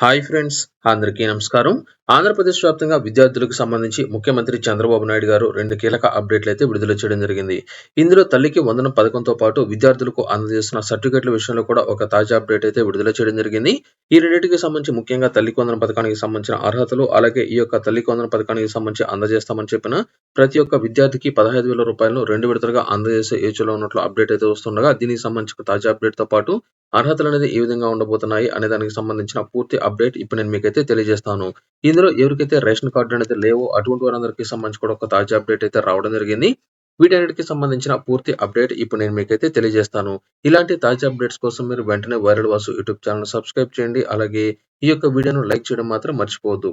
Hi friends, అందరికీ నమస్కారం. ఆంధ్రప్రదేశ్ వ్యాప్తంగా విద్యార్థులకు సంబంధించి ముఖ్యమంత్రి చంద్రబాబు నాయుడు గారు రెండు కీలక అప్డేట్లు అయితే విడుదల చేయడం జరిగింది. ఇందులో తల్లికి వందనం పథకంతో పాటు విద్యార్థులకు అందజేస్తున్న సర్టిఫికెట్ల విషయంలో కూడా ఒక తాజా అప్డేట్ అయితే విడుదల చేయడం జరిగింది. ఈ రెండింటికి సంబంధించి ముఖ్యంగా తల్లికి వందన పథకానికి సంబంధించిన అర్హతలు అలాగే ఈ యొక్క తల్లికి వందన పథకానికి సంబంధించి అందజేస్తామని చెప్పిన ప్రతి ఒక్క విద్యార్థికి పదహైదు వేల రూపాయలను రెండు విడతలుగా అందజేసే ఏచులో ఉన్నట్లు అప్డేట్ అయితే వస్తుండగా దీనికి సంబంధించిన తాజా అప్డేట్తో పాటు అర్హతలు అనేది ఏ విధంగా ఉండబోతున్నాయి అనే దానికి సంబంధించిన పూర్తి అప్డేట్ ఇప్పుడు నేను మీకైతే తెలియజేస్తాను. ఇందులో ఎవరికైతే రేషన్ కార్డు అనేది లేవో అటువంటి వారందరికీ సంబంధించి కూడా ఒక తాజా అప్డేట్ అయితే రావడం జరిగింది. వీటన్నిటికి సంబంధించిన పూర్తి అప్డేట్ ఇప్పుడు నేను మీకైతే తెలియజేస్తాను. ఇలాంటి తాజా అప్డేట్స్ కోసం మీరు వెంటనే viral Vasu YouTube channel subscribe చేయండి. అలాగే ఈ యొక్క వీడియోను లైక్ చేయడం మాత్రం మర్చిపోవద్దు.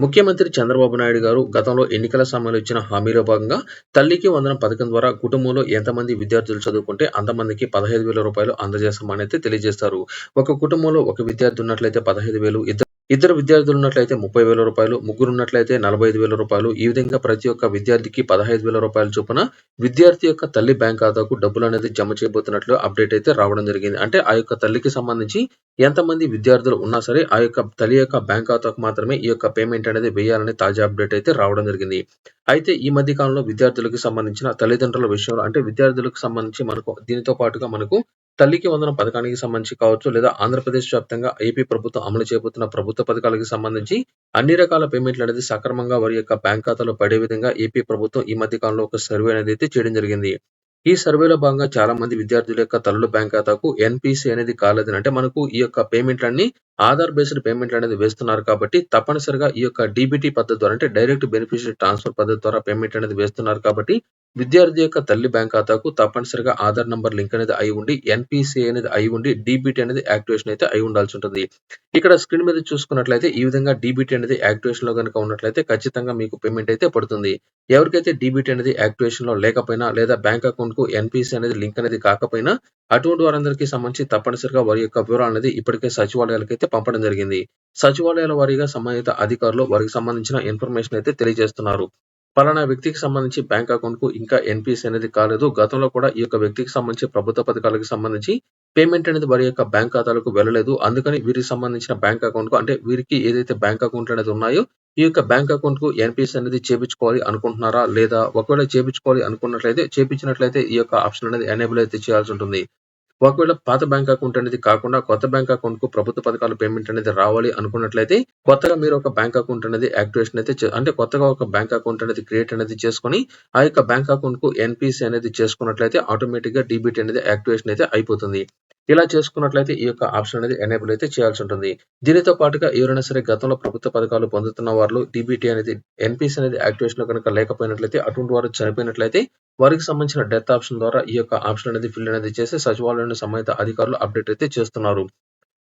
ముఖ్యమంత్రి చంద్రబాబు నాయుడు గారు గతంలో ఎన్నికల సమయంలో ఇచ్చిన హామీలో భాగంగా తల్లికి వందనం పథకం ద్వారా కుటుంబంలో ఎంతమంది విద్యార్థులు చదువుకుంటే అంతమందికి పదహైదు వేల రూపాయలు అందజేస్తామని అయితే తెలియజేస్తారు. ఒక కుటుంబంలో ఒక విద్యార్థి ఉన్నట్లయితే పదహైదు వేలు ఇద్దరు ఇద్దరు విద్యార్థులు ఉన్నట్లయితే ముప్పై వేల రూపాయలు ముగ్గురు ఉన్నట్లయితే నలభై ఐదు వేల రూపాయలు. ఈ విధంగా ప్రతి ఒక్క విద్యార్థికి పదహైదు వేల రూపాయల చొప్పున విద్యార్థి యొక్క తల్లి బ్యాంక్ ఖాతాకు డబ్బులు అనేది జమ చేయబోతున్నట్లు అప్డేట్ అయితే రావడం జరిగింది. అంటే ఆ యొక్క తల్లికి సంబంధించి ఎంతమంది విద్యార్థులు ఉన్నా సరే ఆ యొక్క తల్లి యొక్క బ్యాంక్ ఖాతాకు మాత్రమే ఈ యొక్క పేమెంట్ అనేది వేయాలని తాజా అప్డేట్ అయితే రావడం జరిగింది. అయితే ఈ మధ్య కాలంలో విద్యార్థులకు సంబంధించిన తల్లిదండ్రుల విషయంలో అంటే విద్యార్థులకు సంబంధించి మనకు దీనితో పాటుగా మనకు తల్లికి వందన పథకానికి సంబంధించి కావచ్చు లేదా ఆంధ్రప్రదేశ్ వ్యాప్తంగా ఏపీ ప్రభుత్వం అమలు చేయబోతున్న ప్రభుత్వ పథకాలకు సంబంధించి అన్ని రకాల పేమెంట్లు అనేది సక్రమంగా వారి యొక్క బ్యాంక్ ఖాతాలో పడే విధంగా ఏపీ ప్రభుత్వం ఈ మధ్య కాలంలో ఒక సర్వే అనేది అయితే చేయడం జరిగింది. ఈ సర్వేలో భాగంగా చాలా మంది విద్యార్థుల యొక్క తల్లుల బ్యాంక్ ఖాతాకు ఎన్పిసి అనేది కాలేదని అంటే మనకు ఈ యొక్క పేమెంట్లన్నీ ఆధార్ బేస్డ్ పేమెంట్లు అనేది వేస్తున్నారు కాబట్టి తప్పనిసరిగా ఈ యొక్క డీబీటీ పద్ధతి ద్వారా అంటే డైరెక్ట్ బెనిఫిషియరీ ట్రాన్స్ఫర్ పద్ధతి ద్వారా పేమెంట్ అనేది వేస్తున్నారు కాబట్టి విద్యార్థి యొక్క తల్లి బ్యాంక్ ఖాతాకు తప్పనిసరిగా ఆధార్ నంబర్ లింక్ అనేది అయి ఉండి ఎన్పిసి అనేది అయి ఉండి డిబిటీ అనేది యాక్టివేషన్ అయితే అయి ఉండాల్సి ఉంటుంది. ఇక్కడ స్క్రీన్ మీద చూసుకున్నట్లయితే ఈ విధంగా డిబిటీ అనేది యాక్టివేషన్లో కనుక ఉన్నట్లయితే ఖచ్చితంగా మీకు పేమెంట్ అయితే పడుతుంది. ఎవరికైతే డీబీటీ అనేది యాక్టివేషన్లో లేకపోయినా లేదా బ్యాంక్ అకౌంట్కు ఎన్పిసి అనేది లింక్ అనేది కాకపోయినా అటువంటి వారందరికీ సంబంధించి తప్పనిసరిగా వారి యొక్క వివరాలు అనేది ఇప్పటికే సచివాలయాలకు అయితే పంపడం జరిగింది. సచివాలయాల వారీగా సంబంధిత అధికారులు వారికి సంబంధించిన ఇన్ఫర్మేషన్ అయితే తెలియజేస్తున్నారు. పలానా వ్యక్తికి సంబంధించి బ్యాంక్ అకౌంట్కు ఇంకా ఎన్పిఎస్ అనేది కాలేదు. గతంలో కూడా ఈ యొక్క వ్యక్తికి సంబంధించి ప్రభుత్వ పథకాలకు సంబంధించి పేమెంట్ అనేది వారి యొక్క బ్యాంక్ ఖాతాలకు వెళ్ళలేదు. అందుకని వీరికి సంబంధించిన బ్యాంక్ అకౌంట్కు అంటే వీరికి ఏదైతే బ్యాంక్ అకౌంట్ అనేది ఉన్నాయో ఈ యొక్క బ్యాంక్ అకౌంట్కు ఎన్పిఎస్ అనేది చేపించుకోవాలి అనుకుంటున్నారా లేదా? ఒకవేళ చేపించుకోవాలి అనుకున్నట్లయితే చేపించినట్లయితే ఈ యొక్క ఆప్షన్ అనేది ఎనేబుల్ అయితే చేయాల్సి ఉంటుంది. ఒకవేళ పాత బ్యాంక్ అకౌంట్ అనేది కాకుండా కొత్త బ్యాంక్ అకౌంట్కు ప్రభుత్వ పథకాల పేమెంట్ అనేది రావాలి అనుకున్నట్లయితే కొత్తగా మీరు ఒక బ్యాంక్ అకౌంట్ అనేది యాక్టివేషన్ అయితే అంటే కొత్తగా ఒక బ్యాంక్ అకౌంట్ అనేది క్రియేట్ అనేది చేసుకుని ఆ యొక్క బ్యాంక్ అకౌంట్కు ఎన్పిసి అనేది చేసుకున్నట్లయితే ఆటోమేటిక్గా డీబీటీ అనేది యాక్టివేషన్ అయితే అయిపోతుంది. ఇలా చేసుకున్నట్లయితే ఈ యొక్క ఆప్షన్ అనేది ఎనేబుల్ అయితే చేయాల్సి ఉంటుంది. దీనితో పాటుగా ఎవరైనా సరే గతంలో ప్రభుత్వ పథకాలు పొందుతున్న వాళ్ళు డిబిటీ అనేది ఎన్పిసి అనేది యాక్టివేషన్లో కనుక లేకపోయినట్లయితే అటువంటి వారు చనిపోయినట్లయితే వారికి సంబంధించిన డెత్ ఆప్షన్ ద్వారా ఈ యొక్క ఆప్షన్ అనేది ఫిల్ అనేది చేసి సచివాలయంలో సంబంధిత అధికారులు అప్డేట్ అయితే చేస్తున్నారు.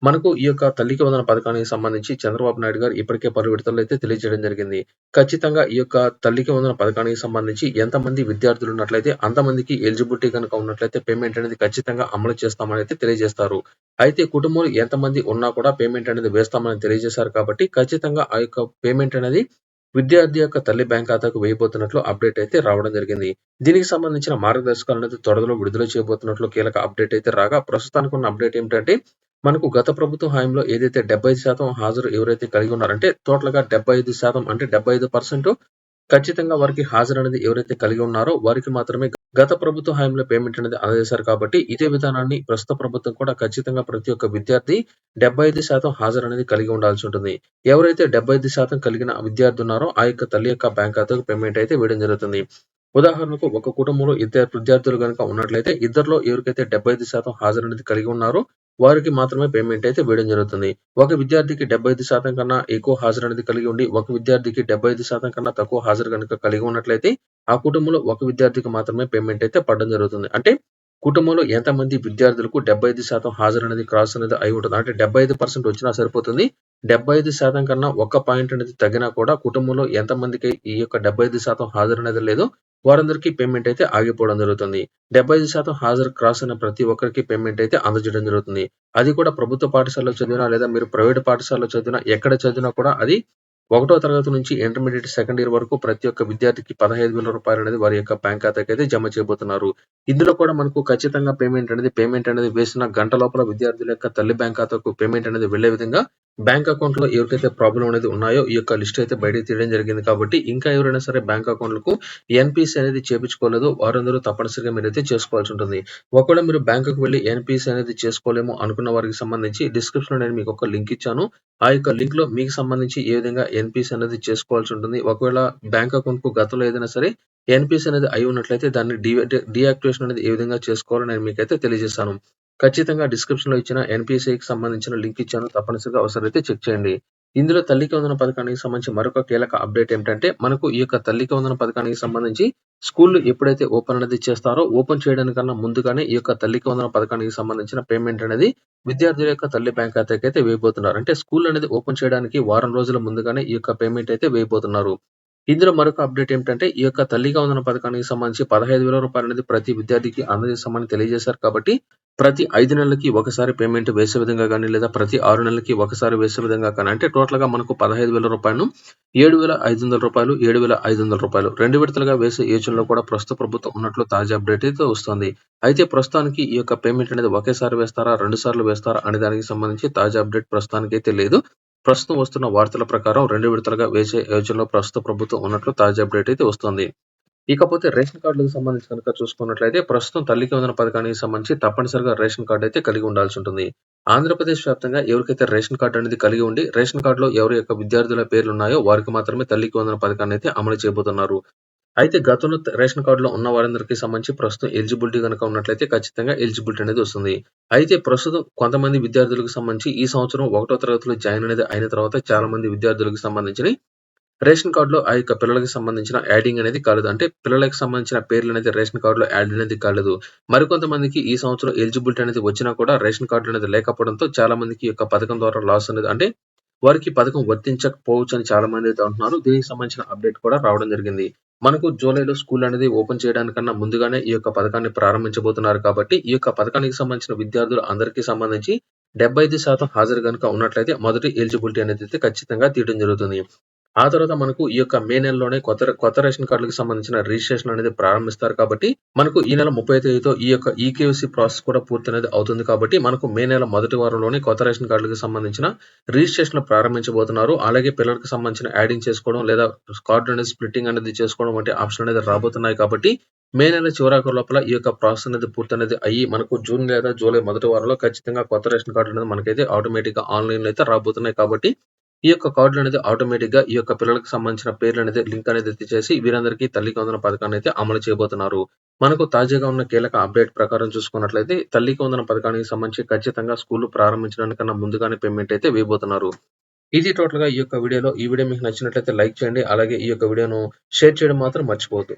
మనకు ఈ యొక్క తల్లికి వందన పథకానికి సంబంధించి చంద్రబాబు నాయుడు గారు ఇప్పటికే పలు విడతలు అయితే తెలియజేయడం జరిగింది. ఖచ్చితంగా ఈ యొక్క తల్లికి వందన పథకానికి సంబంధించి ఎంతమంది విద్యార్థులు ఉన్నట్లయితే అంతమందికి ఎలిజిబిలిటీ కనుక ఉన్నట్లయితే పేమెంట్ అనేది ఖచ్చితంగా అమలు చేస్తామని అయితే తెలియజేస్తారు. అయితే కుటుంబంలో ఎంతమంది ఉన్నా కూడా పేమెంట్ అనేది వేస్తామని తెలియజేశారు కాబట్టి ఖచ్చితంగా ఆ యొక్క పేమెంట్ అనేది విద్యార్థి యొక్క తల్లి బ్యాంక్ ఖాతాకు వేయబోతున్నట్లు అప్డేట్ అయితే రావడం జరిగింది. దీనికి సంబంధించిన మార్గదర్శకాలు అనేది త్వరలో విడుదల చేయబోతున్నట్లు కీలక అప్డేట్ అయితే రాగా ప్రస్తుతానికి ఉన్న అప్డేట్ ఏమిటంటే మనకు గత ప్రభుత్వ హయాంలో ఏదైతే డెబ్బై శాతం హాజరు ఎవరైతే కలిగి ఉన్నారంటే టోటల్గా డెబ్బై ఐదు శాతం అంటే డెబ్బై ఐదు పర్సెంట్ ఖచ్చితంగా వారికి హాజరు అనేది ఎవరైతే కలిగి ఉన్నారో వారికి మాత్రమే గత ప్రభుత్వ హాయంలో పేమెంట్ అనేది అందజేశారు కాబట్టి ఇదే విధానాన్ని ప్రస్తుత ప్రభుత్వం కూడా ఖచ్చితంగా ప్రతి ఒక్క విద్యార్థి డెబ్బై ఐదు శాతం హాజరు అనేది కలిగి ఉండాల్సి ఉంటుంది. ఎవరైతే డెబ్బై ఐదు శాతం కలిగిన విద్యార్థి ఉన్నారో ఆ యొక్క తల్లి యొక్క బ్యాంక్ ఖాతాకు పేమెంట్ అయితే వేయడం జరుగుతుంది. ఉదాహరణకు ఒక కుటుంబంలో ఇద్దరు విద్యార్థులు కనుక ఉన్నట్లయితే ఇద్దరిలో ఎవరికైతే డెబ్బై ఐదు శాతం హాజరు అనేది కలిగి ఉన్నారో వారికి మాత్రమే పేమెంట్ అయితే వేయడం జరుగుతుంది. ఒక విద్యార్థికి డెబ్బై ఐదు శాతం కన్నా ఎక్కువ హాజరు అనేది కలిగి ఉండి ఒక విద్యార్థికి డెబ్బై ఐదు శాతం కన్నా తక్కువ హాజరు కనుక కలిగి ఉన్నట్లయితే ఆ కుటుంబంలో ఒక విద్యార్థికి మాత్రమే పేమెంట్ అయితే పడడం జరుగుతుంది. అంటే కుటుంబంలో ఎంతమంది విద్యార్థులకు డెబ్బై ఐదు శాతం హాజరు అనేది క్రాస్ అనేది అయి ఉంటుంది. అంటే డెబ్బై ఐదు పర్సెంట్ వచ్చినా సరిపోతుంది. డెబ్బై ఐదు శాతం కన్నా ఒక్క పాయింట్ అనేది తగ్గినా కూడా కుటుంబంలో ఎంతమందికి ఈ యొక్క డెబ్బై ఐదు శాతం హాజరు అనేది లేదో. వారందరికీ పేమెంట్ అయితే ఆగిపోవడం జరుగుతుంది. డెబ్బై ఐదు శాతం హాజరు క్రాస్ అయిన ప్రతి ఒక్కరికి పేమెంట్ అయితే అందజేయడం జరుగుతుంది. అది కూడా ప్రభుత్వ పాఠశాలలో చదివినా లేదా మీరు ప్రైవేట్ పాఠశాలలో చదివినా ఎక్కడ చదివినా కూడా అది ఒకటో తరగతి నుంచి ఇంటర్మీడియట్ సెకండ్ ఇయర్ వరకు ప్రతి ఒక్క విద్యార్థికి పదహైదు వేల రూపాయలు అనేది వారి యొక్క బ్యాంక్ ఖాతాకి అయితే జమ చేయబోతున్నారు. ఇందులో కూడా మనకు ఖచ్చితంగా పేమెంట్ అనేది పేమెంట్ అనేది వేసిన గంట లోపల విద్యార్థుల యొక్క తల్లి బ్యాంక్ ఖాతాకు పేమెంట్ అనేది వెళ్ళే విధంగా బ్యాంక్ అకౌంట్లో ఎవరికైతే ప్రాబ్లం అనేది ఉన్నాయో ఈ యొక్క లిస్ట్ అయితే బయటకి తీయడం జరిగింది కాబట్టి ఇంకా ఎవరైనా సరే బ్యాంక్ అకౌంట్‌లకు ఎన్పిసి అనేది చేపించుకోలేదు వారందరూ తప్పనిసరిగా మీరైతే చేసుకోవాల్సి ఉంటుంది. ఒకవేళ మీరు బ్యాంక్‌కి వెళ్ళి ఎన్పిసి అనేది చేసుకోలేము అనుకున్న వారికి సంబంధించి డిస్క్రిప్షన్ నేను మీకు ఒక లింక్ ఇచ్చాను. ఆ యొక్క లింక్లో మీకు సంబంధించి ఏ విధంగా ఎన్పిసి అనేది చేసుకోవాల్సి ఉంటుంది. ఒకవేళ బ్యాంక్ అకౌంట్కు గతంలో ఏదైనా సరే ఎన్పిసి అనేది అయి ఉన్నట్లయితే దాన్ని డీ డీయాక్టివేషన్ అనేది ఏ విధంగా చేసుకోవాలో నేను మీకైతే తెలియజేశాను. ఖచ్చితంగా డిస్క్రిప్షన్‌లో ఇచ్చిన ఎన్‌పీసీకి సంబంధించిన లింక్ ఇచ్చాను. తప్పనిసరిగా అవసరమైతే చెక్ చేయండి. ఇందులో తల్లికి వందన పథకానికి సంబంధించి మరొక కీలక అప్డేట్ ఏమిటంటే మనకు ఈ యొక్క తల్లికి వందన పథకానికి సంబంధించి స్కూల్‌లు ఎప్పుడైతే ఓపెన్ అనేది చేస్తారో ఓపెన్ చేయడానికన్నా ముందుగానే ఈ యొక్క తల్లికి వందన పథకానికి సంబంధించిన పేమెంట్ అనేది విద్యార్థుల యొక్క తల్లి బ్యాంక్ ఖాతాకి అయితే వేయబోతున్నారు. అంటే స్కూల్ అనేది ఓపెన్ చేయడానికి వారం రోజుల ముందుగానే ఈ యొక్క పేమెంట్ అయితే వేయబోతున్నారు. ఇందులో మరొక అప్డేట్ ఏమిటంటే ఈ యొక్క తల్లికి వందన పథకానికి సంబంధించి పదహైదు వేల రూపాయలు అనేది ప్రతి విద్యార్థికి అందజేస్తామని తెలియజేశారు కాబట్టి ప్రతి ఐదు నెలలకి ఒకసారి పేమెంట్ వేసే విధంగా కానీ లేదా ప్రతి ఆరు నెలలకి ఒకసారి వేసే విధంగా కానీ అంటే టోటల్‌గా మనకు పదహైదు వేల రూపాయలు ఏడు వేల ఐదు వందల రూపాయలు ఏడు వేల ఐదు వందల రూపాయలు రెండు విడతలుగా వేసే యోచనలో కూడా ప్రస్తుత ప్రభుత్వం ఉన్నట్లు తాజా అప్డేట్ అయితే వస్తుంది అయితే ప్రస్తుతానికి ఈ యొక్క పేమెంట్ అనేది ఒకేసారి వేస్తారా? రెండు సార్లు వేస్తారా? అనే దానికి సంబంధించి తాజా అప్డేట్ ప్రస్తుతానికి అయితే లేదు. ప్రస్తుతం వస్తున్న వార్తల ప్రకారం రెండు విడతలుగా వేసే యోచనలో ప్రస్తుత ప్రభుత్వం ఉన్నట్లు తాజా అప్డేట్ అయితే వస్తుంది ఇకపోతే రేషన్ కార్డులకు సంబంధించి కనుక చూసుకున్నట్లయితే ప్రస్తుతం తల్లికి వందన పథకానికి సంబంధించి తప్పనిసరిగా రేషన్ కార్డు అయితే కలిగి ఉండాల్సి ఉంటుంది. ఆంధ్రప్రదేశ్ వ్యాప్తంగా ఎవరికైతే రేషన్ కార్డు అనేది కలిగి ఉండి రేషన్ కార్డులో ఎవరి యొక్క విద్యార్థుల పేర్లు ఉన్నాయో వారికి మాత్రమే తల్లికి వందన పథకాన్ని అయితే అమలు చేయబోతున్నారు. అయితే గతంలో రేషన్ కార్డులో ఉన్న వారందరికీ సంబంధించి ప్రస్తుతం ఎలిజిబిలిటీ కనుక ఉన్నట్లయితే ఖచ్చితంగా ఎలిజిబిలిటీ అనేది వస్తుంది. అయితే ప్రస్తుతం కొంతమంది విద్యార్థులకు సంబంధించి ఈ సంవత్సరం ఒకటో తరగతిలో జాయిన్ అనేది అయిన తర్వాత చాలా మంది విద్యార్థులకు సంబంధించి రేషన్ కార్డులో ఆ యొక్క పిల్లలకి సంబంధించిన యాడింగ్ అనేది కాలేదు. అంటే పిల్లలకు సంబంధించిన పేర్లు అనేది రేషన్ కార్డులో యాడ్ అనేది కాలేదు. మరికొంతమందికి ఈ సంవత్సరం ఎలిజిబిలిటీ అనేది వచ్చినా కూడా రేషన్ కార్డులు అనేది లేకపోవడంతో చాలా మందికి ఈ యొక్క పథకం ద్వారా లాస్ అనేది అంటే వారికి పథకం వర్తించకపోవచ్చు అని చాలా మంది అయితే అంటున్నారు. దీనికి సంబంధించిన అప్డేట్ కూడా రావడం జరిగింది. మనకు జూలైలో స్కూల్ అనేది ఓపెన్ చేయడానికన్నా ముందుగానే ఈ యొక్క పథకాన్ని ప్రారంభించబోతున్నారు కాబట్టి ఈ యొక్క పథకానికి సంబంధించిన విద్యార్థులు అందరికీ సంబంధించి 75% హాజరు గనుక ఉన్నట్లయితే మొదటి ఎలిజిబిలిటీ అనేది అయితే ఖచ్చితంగా తీయడం జరుగుతుంది. ఆ తర్వాత మనకు ఈ యొక్క మే నెలలోనే కొత్త కొత్త రేషన్ కార్డులకు సంబంధించిన రిజిస్ట్రేషన్ అనేది ప్రారంభిస్తారు కాబట్టి మనకు ఈ నెల 30 తేదీతో ఈ యొక్క ఈకేఎస్సీ ప్రాసెస్ కూడా పూర్తి అనేది అవుతుంది కాబట్టి మనకు మే నెల మొదటి వారంలోనే కొత్త రేషన్ కార్డులకు సంబంధించిన రిజిస్ట్రేషన్ ప్రారంభించబోతున్నారు. అలాగే పిల్లలకు సంబంధించిన యాడింగ్ చేసుకోవడం లేదా కార్డ్ అనేది స్ప్లిట్టింగ్ అనేది చేసుకోవడం వంటి ఆప్షన్ అనేది రాబోతున్నాయి కాబట్టి మే నెల చివరాకు లోపల ఈ యొక్క ప్రాసెస్ అనేది పూర్తి అనేది అయ్యి మనకు జూన్ లేదా జూలై మొదటి వారంలో ఖచ్చితంగా కొత్త రేషన్ కార్డు అనేది మనకైతే ఆటోమేటిక్‌గా ఆన్‌లైన్‌లో అయితే రాబోతున్నాయి కాబట్టి ఈ యొక్క కార్డులు అనేది ఆటోమేటిక్‌గా ఈ యొక్క పిల్లలకు సంబంధించిన పేర్లు అనేది లింక్ అనేది ఎత్తిచేసి వీరందరికీ తల్లికి వందన పథకాన్ని అయితే అమలు చేయబోతున్నారు. మనకు తాజాగా ఉన్న కీలక అప్డేట్ ప్రకారం చూసుకున్నట్లయితే తల్లికి వందన పథకానికి సంబంధించి ఖచ్చితంగా స్కూల్ ప్రారంభించడానికన్నా ముందుగానే పేమెంట్ అయితే వేయబోతున్నారు. ఇది టోటల్‌గా ఈ యొక్క వీడియోలో. ఈ వీడియో మీకు నచ్చినట్లయితే లైక్ చేయండి. అలాగే ఈ యొక్క వీడియోను షేర్ చేయడం మాత్రం మర్చిపోవద్దు.